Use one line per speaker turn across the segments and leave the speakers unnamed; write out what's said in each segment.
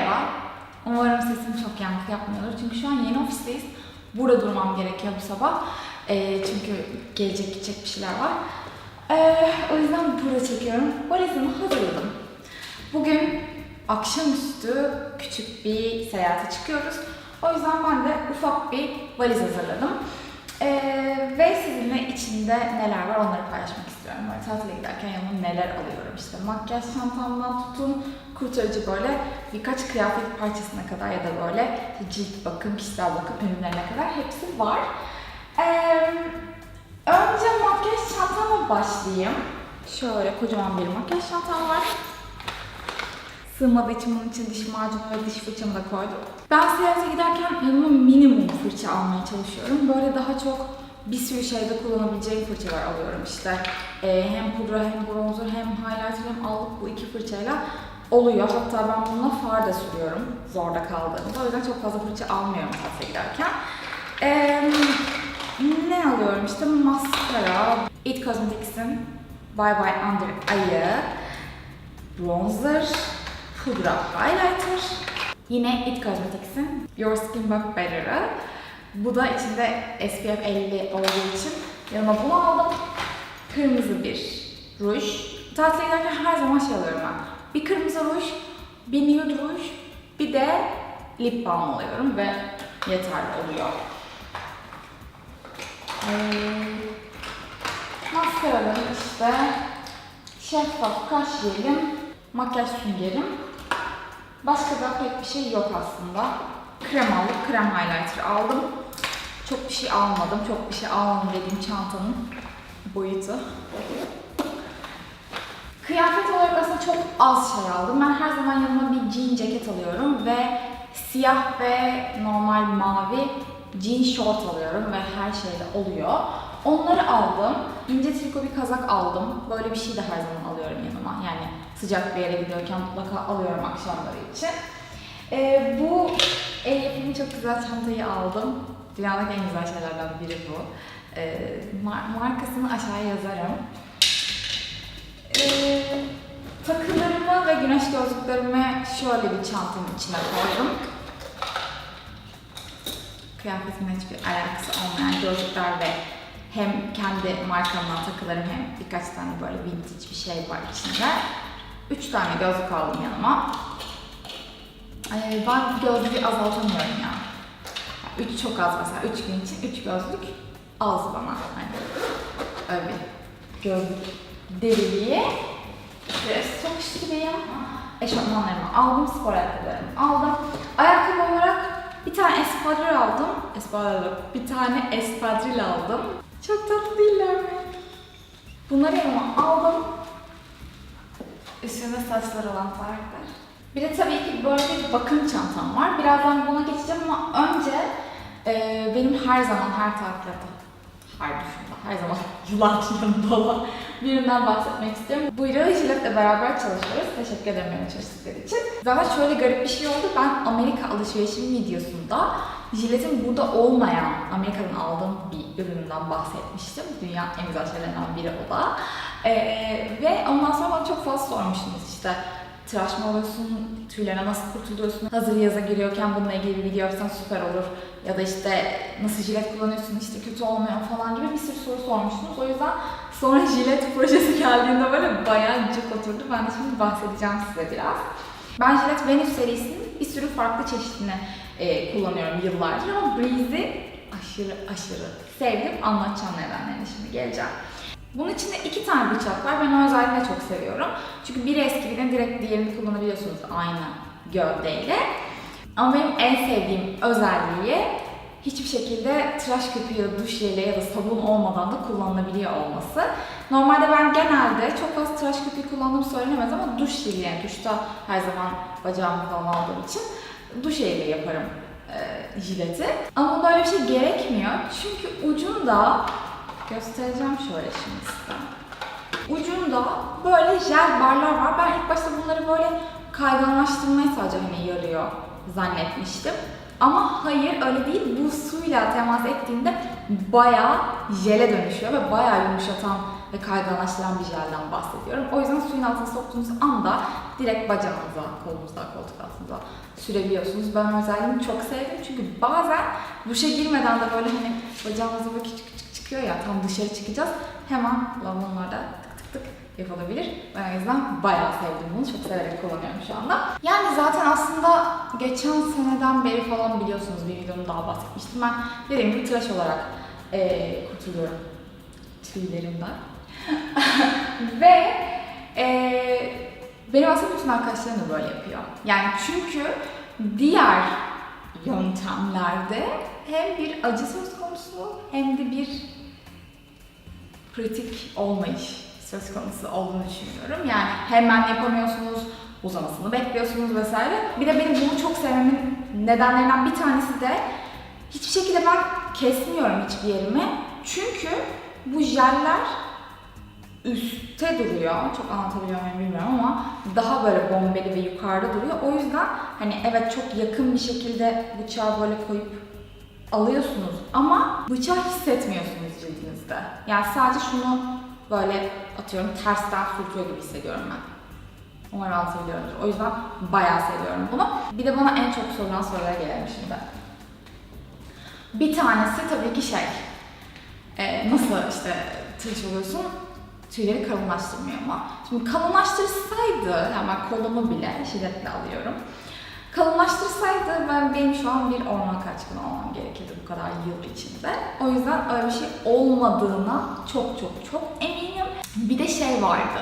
Merhaba. Umarım sesim çok yankı yapmıyordur. Çünkü şu an yeni ofisteyiz. Burada durmam gerekiyor bu sabah. Ee, çünkü gelecek gidecek bir şeyler var. Ee, o yüzden burada çekiyorum. Valizimi hazırladım. Bugün akşamüstü küçük bir seyahate çıkıyoruz. O yüzden ben de ufak bir valiz hazırladım. Ee, ve sizinle içinde neler var onları paylaşmak istiyorum. Böyle tatile giderken yanıma neler alıyorum. İşte makyaj çantamdan tutun, kurtarıcı böyle birkaç kıyafet parçasına kadar ya da böyle cilt bakım, kişisel bakım ürünlerine kadar hepsi var. Ee, önce makyaj çantamla başlayayım. Şöyle kocaman bir makyaj çantam var. Sığmadığı için bunun için diş macunu ve diş fırçamı da koydum. Ben seyahate giderken yanıma minimum fırça almaya çalışıyorum. Böyle daha çok bir sürü şeyde kullanabileceğim fırçalar alıyorum işte. Ee, hem pudra hem bronzer hem highlighter hem allık bu iki fırçayla oluyor. Hatta ben bununla far da sürüyorum zorda kaldığımda. O yüzden çok fazla fırça almıyorum tatile giderken. Ee, ne alıyorum işte maskara, It Cosmetics'in Bye Bye Under Eye'ı, bronzer, pudra highlighter. Yine It Cosmetics'in Your Skin But Better'ı. Bu da içinde SPF 50 olduğu için yanıma bunu aldım. Kırmızı bir ruj. Tatile giderken her zaman şey alıyorum ben. Bir kırmızı ruj, bir nude ruj, bir de lip balm alıyorum ve yeterli oluyor. Ee, maskaralarım işte şeffaf kaş yerim, makyaj süngerim. Başka da pek bir şey yok aslında. Krem aldım, krem highlighter aldım. Çok bir şey almadım, çok bir şey almadım dediğim çantanın boyutu. Kıyafet olarak aslında çok az şey aldım. Ben her zaman yanıma bir jean ceket alıyorum ve siyah ve normal mavi jean short alıyorum ve her şeyde oluyor. Onları aldım. İnce triko bir kazak aldım. Böyle bir şey de her zaman alıyorum yanıma. Yani sıcak bir yere gidiyorken mutlaka alıyorum akşamları için. Ee, bu el yapımı çok güzel çantayı aldım. Dünyadaki en güzel şeylerden biri bu. Ee, mar- markasını aşağıya yazarım. Ee, takılarımı ve güneş gözlüklerimi şöyle bir çantanın içine koydum. Kıyafetimle hiçbir alakası olmayan gözlükler ve hem kendi markamdan takılarım hem birkaç tane böyle vintage bir şey var içinde. Üç tane gözlük aldım yanıma. Ee, ben gözlüğü azaltamıyorum ya. Üç çok az mesela. Üç gün için üç gözlük az bana. Hani öyle bir gözlük deliliği. Şöyle çalıştırayım. Eşofmanlarımı aldım, spor ayakkabılarımı aldım. Ayakkabı olarak bir tane espadril aldım. Espadril. Bir tane espadril aldım. Çok tatlı değiller mi? Bunları yanıma aldım. Üstünde saçlar olan farklar. Bir de tabii ki böyle bir bakım çantam var. Birazdan buna geçeceğim ama önce e, benim her zaman her tatilde, her düşünde, her zaman yılan yanımda olan birinden bahsetmek istiyorum. Bu yıl Jilet'le beraber çalışıyoruz. Teşekkür ederim benimle çalıştıkları için. Zaten şöyle garip bir şey oldu. Ben Amerika alışverişim videosunda Jilet'in burada olmayan Amerika'dan aldığım bir üründen bahsetmiştim. Dünya en güzel şeylerinden biri o da. Ee, ve ondan sonra bana çok fazla sormuştunuz işte tıraş mı oluyorsun, tüylerine nasıl kurtuluyorsun, hazır yaza giriyorken bununla ilgili bir video yapsan süper olur. Ya da işte nasıl jilet kullanıyorsun, işte kötü olmuyor falan gibi bir sürü soru sormuştunuz. O yüzden sonra jilet projesi geldiğinde böyle bayağı cuk oturdu. Ben de şimdi bahsedeceğim size biraz. Ben jilet Venus serisinin bir sürü farklı çeşidini e, kullanıyorum yıllardır ama Breeze'i aşırı aşırı sevdim. Anlatacağım nedenlerini şimdi geleceğim. Bunun içinde iki tane bıçak var. Ben o özelliğini çok seviyorum. Çünkü biri eski birine direkt diğerini kullanabiliyorsunuz aynı gövdeyle. Ama benim en sevdiğim özelliği hiçbir şekilde tıraş köpüğü ya da duş jeli ya da sabun olmadan da kullanılabiliyor olması. Normalde ben genelde çok fazla tıraş köpüğü kullandığım söylenemez ama duş jeli yani duşta her zaman bacağımı falan aldığım için duş jeliyle yaparım e, jileti. Ama bunda öyle bir şey gerekmiyor. Çünkü ucunda göstereceğim şöyle şimdi size. Ucunda böyle jel barlar var. Ben ilk başta bunları böyle kayganlaştırmaya sadece hani yarıyor zannetmiştim. Ama hayır öyle değil. Bu suyla temas ettiğinde bayağı jele dönüşüyor ve bayağı yumuşatan ve kayganlaştıran bir jelden bahsediyorum. O yüzden suyun altına soktuğunuz anda direkt bacağınıza, kolunuza, koltuk altınıza sürebiliyorsunuz. Ben özelliğini çok sevdim çünkü bazen duşa girmeden de böyle hani bacağımıza böyle küçük küçük çıkıyor ya tam dışarı çıkacağız. Hemen lavabonlarda tık tık tık yapılabilir. Ben o yüzden bayağı sevdim bunu. Çok severek kullanıyorum şu anda. Yani zaten aslında geçen seneden beri falan biliyorsunuz bir videomda daha bahsetmiştim. Ben dediğim gibi tıraş olarak eee kurtuluyorum tüylerimden. Ve eee benim aslında bütün arkadaşlarım da böyle yapıyor. Yani çünkü diğer yöntemlerde hem bir acı söz konusu hem de bir pratik olmayış söz konusu olduğunu düşünüyorum. Yani hemen yapamıyorsunuz, uzamasını bekliyorsunuz vesaire. Bir de benim bunu çok sevmemin nedenlerinden bir tanesi de hiçbir şekilde ben kesmiyorum hiçbir yerimi. Çünkü bu jeller üstte duruyor. Çok anlatabiliyor muyum bilmiyorum ama daha böyle bombeli ve yukarıda duruyor. O yüzden hani evet çok yakın bir şekilde bıçağı böyle koyup alıyorsunuz ama bıçağı hissetmiyorsunuz cildinizde. Yani sadece şunu böyle atıyorum tersten sürtüyor gibi hissediyorum ben. Umarım anlatabiliyorumdur. O yüzden bayağı seviyorum bunu. Bir de bana en çok sorulan sorulara gelelim şimdi. Bir tanesi tabii ki şey, e, nasıl işte tıraş oluyorsun? Tüyleri kalınlaştırmıyor mu? Şimdi kalınlaştırsaydı, hemen kolumu bile şiddetle alıyorum. Kalınlaştırsaydı ben benim şu an bir orman kaçkını olmam gerekirdi bu kadar yıl içinde. O yüzden öyle bir şey olmadığına çok çok çok eminim. Bir de şey vardı.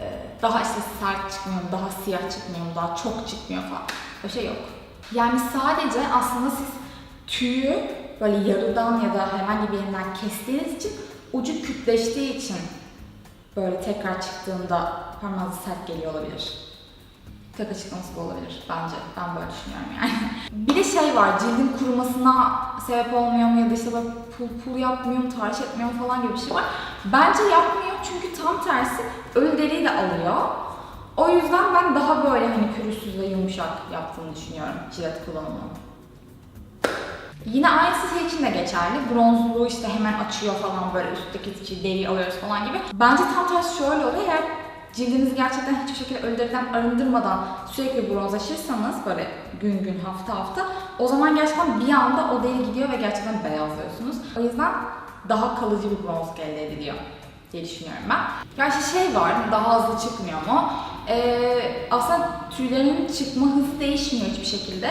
e, Daha işte sert çıkmıyor, daha siyah çıkmıyor, daha çok çıkmıyor falan. Öyle şey yok. Yani sadece aslında siz tüyü böyle yarıdan ya da herhangi bir yerinden kestiğiniz için ucu kütleştiği için böyle tekrar çıktığında parmağınız sert geliyor olabilir. Tek açıklaması bu olabilir bence. Ben böyle düşünüyorum yani. Bir de şey var, cildin kurumasına sebep olmuyor mu ya da işte böyle pul pul yapmıyor mu, tahriş etmiyor mu falan gibi bir şey var. Bence yapmıyor çünkü tam tersi ölü deriyi de alıyor. O yüzden ben daha böyle hani pürüzsüz ve yumuşak yaptığını düşünüyorum jilet kullanımının. Yine aynısı şey için de geçerli. Bronzluğu işte hemen açıyor falan böyle üstteki deriyi alıyoruz falan gibi. Bence tam tersi şöyle oluyor. Eğer cildinizi gerçekten hiçbir şekilde ölü deriden arındırmadan sürekli bronzlaşırsanız böyle gün gün hafta hafta o zaman gerçekten bir anda o deri gidiyor ve gerçekten beyazlıyorsunuz. O yüzden daha kalıcı bir bronzluk elde ediliyor diye düşünüyorum ben. Gerçi şey var, daha hızlı çıkmıyor mu? Ee, aslında tüylerin çıkma hızı değişmiyor hiçbir şekilde.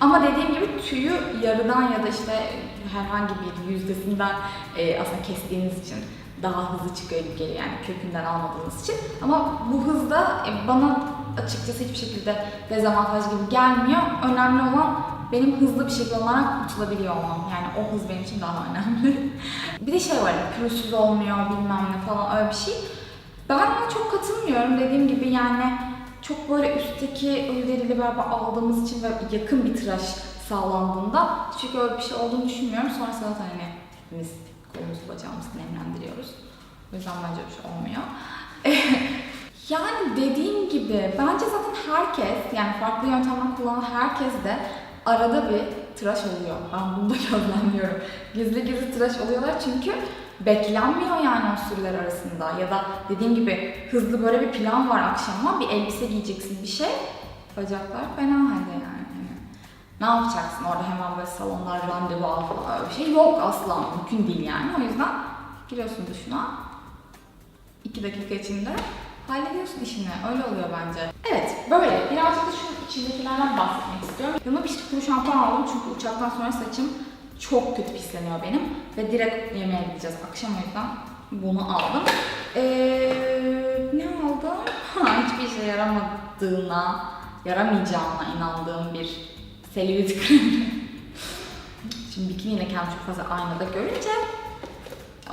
Ama dediğim gibi tüyü yarıdan ya da işte herhangi bir yüzdesinden e, aslında kestiğiniz için daha hızlı çıkıyor gibi yani kökünden almadığınız için. Ama bu hızda e, bana açıkçası hiçbir şekilde dezavantaj gibi gelmiyor. Önemli olan benim hızlı bir şekilde onlardan kurtulabiliyor olmam. Yani o hız benim için daha önemli. bir de şey var, pürüzsüz olmuyor bilmem ne falan öyle bir şey. Ben ona çok katılmıyorum. Dediğim gibi yani çok böyle üstteki ölü deriyle beraber aldığımız için ve yakın bir tıraş sağlandığında çünkü öyle bir şey olduğunu düşünmüyorum. Sonra zaten hani hepimiz kolumuzu bacağımızı nemlendiriyoruz. O yüzden bence bir şey olmuyor. yani dediğim gibi bence zaten herkes yani farklı yöntemler kullanan herkes de arada bir tıraş oluyor. Ben bunu da gözlemliyorum. Gizli gizli tıraş oluyorlar çünkü beklenmiyor yani o sürüler arasında. Ya da dediğim gibi hızlı böyle bir plan var akşama bir elbise giyeceksin bir şey. Bacaklar fena halde yani. Ne yapacaksın orada hemen böyle salonlar randevu al falan öyle bir şey yok asla mümkün değil yani. O yüzden giriyorsun duşuna. iki dakika içinde hallediyorsun işini. Öyle oluyor bence. Evet böyle birazcık da şu içindekilerden bahsetmek istiyorum. Yanıma bir kuru şampuan aldım çünkü uçaktan sonra saçım çok kötü pisleniyor benim. Ve direkt yemeğe gideceğiz akşam o yüzden bunu aldım. Ee, ne aldım? Ha, hiçbir işe yaramadığına, yaramayacağına inandığım bir selülit kremi. Şimdi bikiniyle kendimi çok fazla aynada görünce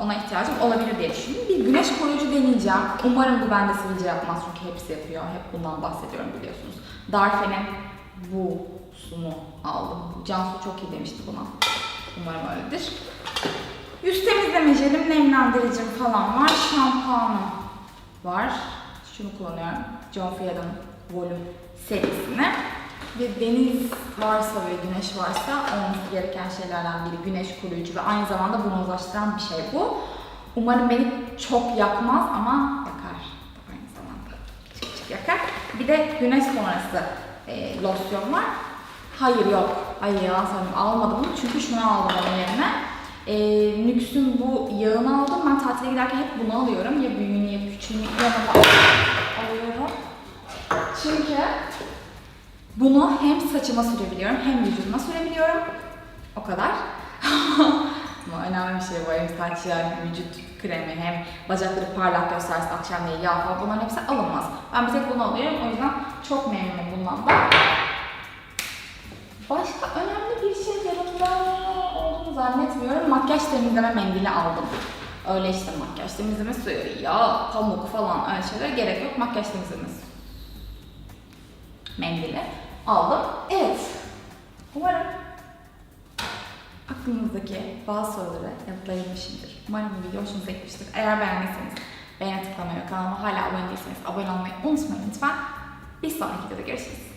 ona ihtiyacım olabilir diye düşündüm. Bir güneş koruyucu deneyeceğim. Umarım bu bende sivilce yapmaz çünkü hepsi yapıyor. Hep bundan bahsediyorum biliyorsunuz. Darfe'nin bu sunu aldım. Cansu çok iyi demişti buna. Umarım öyledir. Yüz temizleme jelim, nemlendiricim falan var. Şampuanım var. Şunu kullanıyorum. John Field'ın Volume serisini. Ve deniz varsa ve güneş varsa olması gereken şeylerden biri güneş koruyucu ve aynı zamanda bronzlaştıran bir şey bu. Umarım beni çok yakmaz ama yakar aynı zamanda. Çık çık yakar. Bir de güneş sonrası e, losyon var. Hayır yok. Ay yalan söyleyeyim almadım bunu çünkü şunu aldım onun yerine. E, Nüks'ün bu yağını aldım. Ben tatile giderken hep bunu alıyorum. Ya büyüğünü ya küçüğünü yanıma alıyorum. Çünkü bunu hem saçıma sürebiliyorum hem vücuduma sürebiliyorum. O kadar. Ama önemli bir şey bu hem saç yağı hem vücut kremi hem bacakları parlak göstersin akşamleyin yağ falan bunların hepsi alınmaz. Ben bir tek bunu alıyorum o yüzden çok memnunum bundan da. Başka önemli bir şey yanımda olduğunu zannetmiyorum. Makyaj temizleme mendili aldım. Öyle işte makyaj temizleme suyu, yağ, pamuk falan öyle şeyler gerek yok. Makyaj temizleme mendili aldım. Evet. Umarım aklınızdaki bazı soruları yanıtlayabilmişimdir. Umarım bu video hoşunuza gitmiştir. Eğer beğendiyseniz beğeni tıklamayı ve kanalıma hala abone değilseniz abone olmayı unutmayın lütfen. Bir sonraki videoda görüşürüz.